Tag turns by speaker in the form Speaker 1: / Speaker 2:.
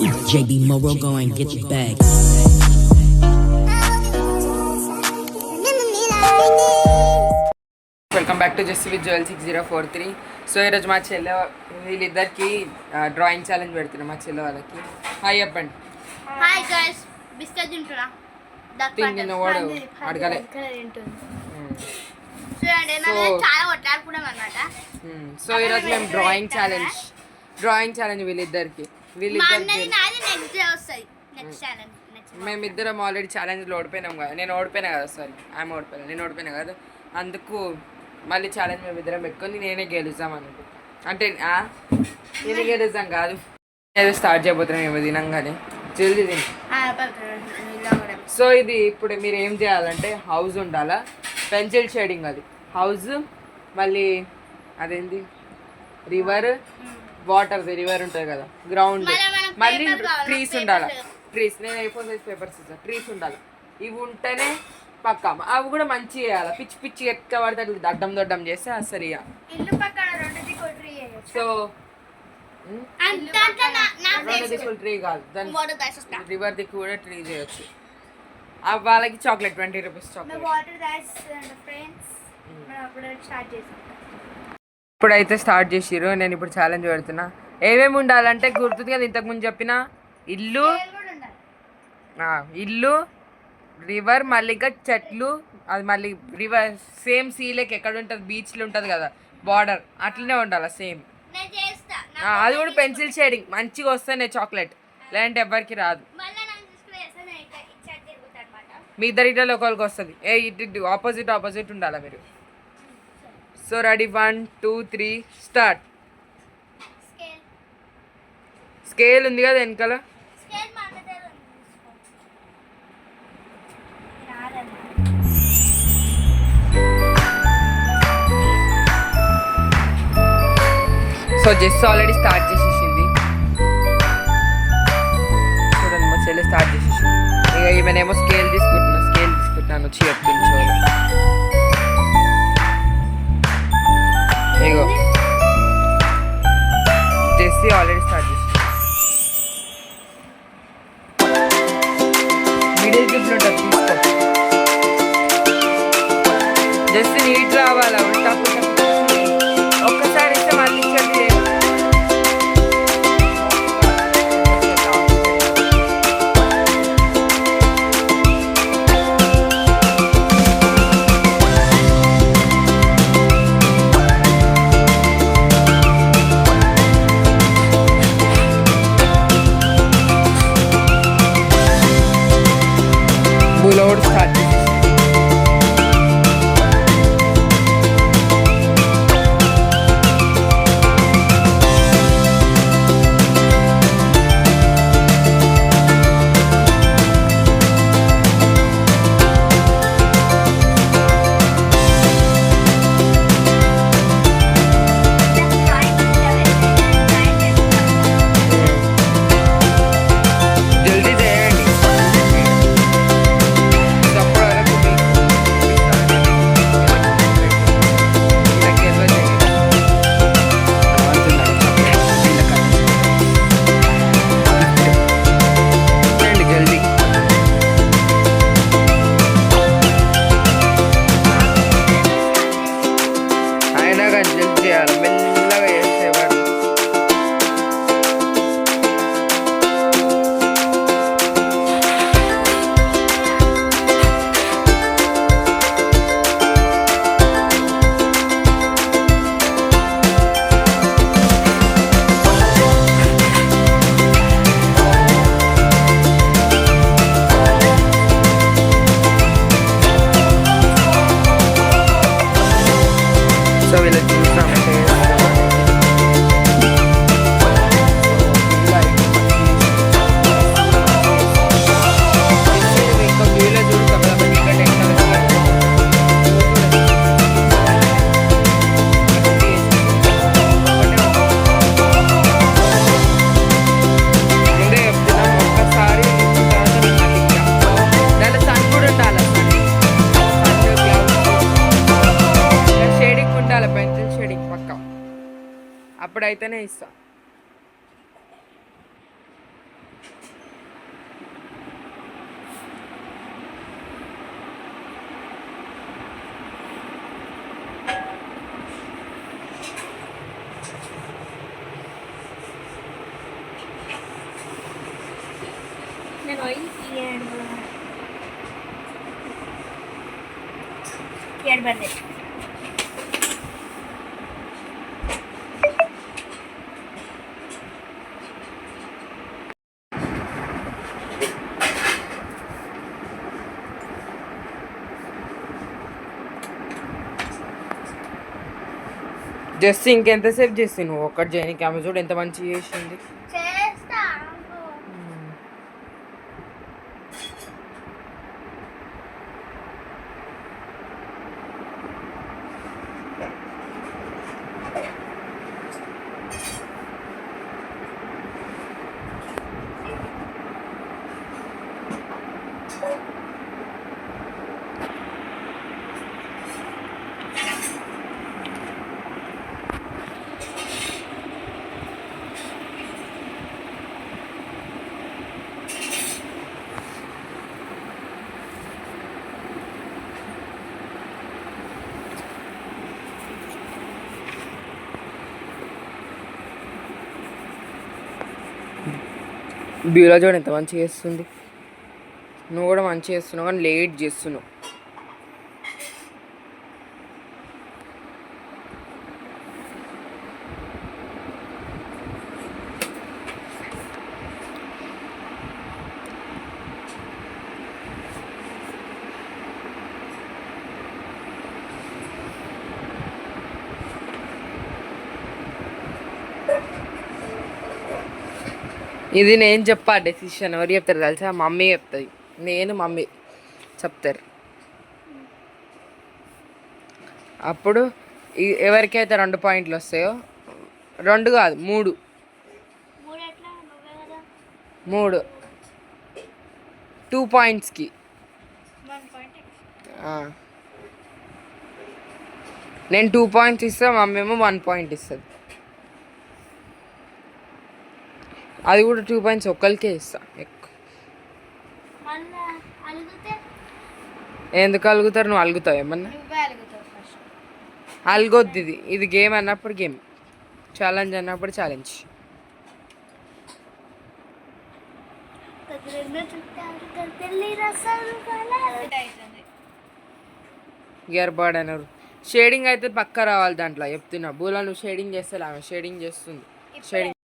Speaker 1: JB Morrow, go and get your bag.
Speaker 2: Welcome back to just with jewel six zero four three so ఈరోజు మా చెల్లె వీళ్ళిద్దరికి drawing challenge పెడుతున్నాం మా చెల్లె వాళ్ళకి. హాయ్ చెప్పండి
Speaker 3: హాయ్ గైస్ బిస్కెట్ తింటున్నా. butter.
Speaker 2: వాడు అడగలే.
Speaker 3: చూడండి నా మీద
Speaker 2: So-
Speaker 3: చాలా కొట్లాడుకున్నాం అనమాట
Speaker 2: సో ఈరోజు మేము డ్రాయింగ్ ఛాలెంజ్ డ్రాయింగ్ ఛాలెంజ్ వీళ్ళిద్దరికి. మేమిద్దరం ఆల్రెడీ ఛాలెంజ్లో ఓడిపోయినాం కదా. నేను ఓడిపోయినా కదా సారీ ఆమె ఓడిపోయినా నేను ఓడిపోయినా కదా. అందుకు మళ్ళీ ఛాలెంజ్ మేము ఇద్దరం పెట్టుకొని నేనే గెలుస్తాం అనుకో అంటే నేనే గెలుస్తాం కాదు. ఏదో స్టార్ట్ చేయబోతున్నాం ఏమో తినంగానే. జల్దీ తిని. సో ఇది ఇప్పుడు మీరు ఏం చేయాలంటే హౌస్ ఉండాలా? పెన్సిల్ షేడింగ్ అది. హౌస్ మళ్ళీ అదేంటి రివర్ వాటర్ రివర్ ఉంటుంది కదా గ్రౌండ్
Speaker 3: మళ్ళా
Speaker 2: ట్రీస్. ఉండాలి? ట్రీస్ నేను ఐఫోన్ సైజ్ పేపర్స్ ఇస్తాను ట్రీస్ ఉండాలి. ఇవి ఉంటేనే పక్క. అవి కూడా మంచి చేయాలి? పిచ్చి పిచ్చి ఎక్క పడితే అట్లా దడ్డం దొడ్డం చేస్తే
Speaker 3: కొట్రీ
Speaker 2: సో రెండు దిక్కులు ట్రీ కాదు. దాని రివర్ దిక్కు కూడా ట్రీ చేయొచ్చు. ఆ వాళ్ళకి chocolate twenty rupees chocolate
Speaker 3: water friends అప్పుడు స్టార్ట్ చేసాం
Speaker 2: ఇప్పుడైతే స్టార్ట్ చేసిర్రు. నేను ఇప్పుడు ఛాలెంజ్ పెడుతున్నా. ఏమేమి ఉండాలంటే గుర్తుంది కదా ఇంతకుముందు చెప్పిన? ఇల్లు ఇల్లు రివర్ మళ్ళీ ఇంకా చెట్లు అది మళ్ళీ రివర్ సేమ్ సీలేక్ ఎక్కడ ఉంటుంది? బీచ్లో ఉంటుంది కదా బార్డర్ అట్లనే ఉండాలి సేమ్ అది కూడా పెన్సిల్ షేడింగ్ మంచిగా వస్తేనే చాక్లెట్ లేదంటే ఎవరికి రాదు. మీ ఇద్దరిలో ఒకరికి వస్తుంది. ఏ ఇటు ఆపోజిట్ ఆపోజిట్ ఉండాలా మీరు? So ready one two three start.
Speaker 3: Scale.
Speaker 2: ఉంది కదా వెనకాల. సో జస్ట్ ఆల్రెడీ స్టార్ట్ చేసేసింది. చూడండి మా చెల్లి స్టార్ట్ చేసేసింది. ఇక ఈమెనేమో స్కేల్ తీసుకుంటున్నా స్కేల్ తీసుకుంటున్నాను వచ్చి చెప్తుంది అయితేనే ఇస్తా
Speaker 3: నేను ఏడు ఏడు పడలేదు
Speaker 2: జస్ట్ ఇంకెంతసేపు చేసి నువ్వు ఒక్కటి చేయనికి? ఆమె చూడు ఎంత మంచిగా చేసింది
Speaker 3: చేస్తా
Speaker 2: బ్యూలో చూడు ఎంత మంచిగా చేస్తుంది. నువ్వు కూడా మంచిగా చేస్తున్నావు కానీ లేట్ చేస్తున్నావు. ఇది నేను చెప్పా డెసిషన్ ఎవరు చెప్తారు తెలుసా? మమ్మీ చెప్తుంది. నేను మమ్మీ చెప్తారు. అప్పుడు ఎవరికైతే రెండు పాయింట్లు వస్తాయో రెండు కాదు మూడు.
Speaker 3: మూడు.
Speaker 2: టూ పాయింట్స్కి నేను టూ పాయింట్స్ ఇస్తే మమ్మీ ఏమో వన్ పాయింట్ ఇస్తుంది. అది కూడా టూ పాయింట్స్ ఒక్కరికే ఇస్తా ఎందుకు అలుగుతారు? నువ్వు అలుగుతావు ఏమన్నా? అల్గొద్దు ఇది. ఇది గేమ్ అన్నప్పుడు గేమ్. ఛాలెంజ్ అన్నప్పుడు ఛాలెంజ్ ఇయర్ బర్డ్ అన్నారు షేడింగ్ అయితే పక్క రావాలి దాంట్లో చెప్తున్నా. బూలా నువ్వు షేడింగ్ చేస్తే ఆమె షేడింగ్ చేస్తుంది. షేడింగ్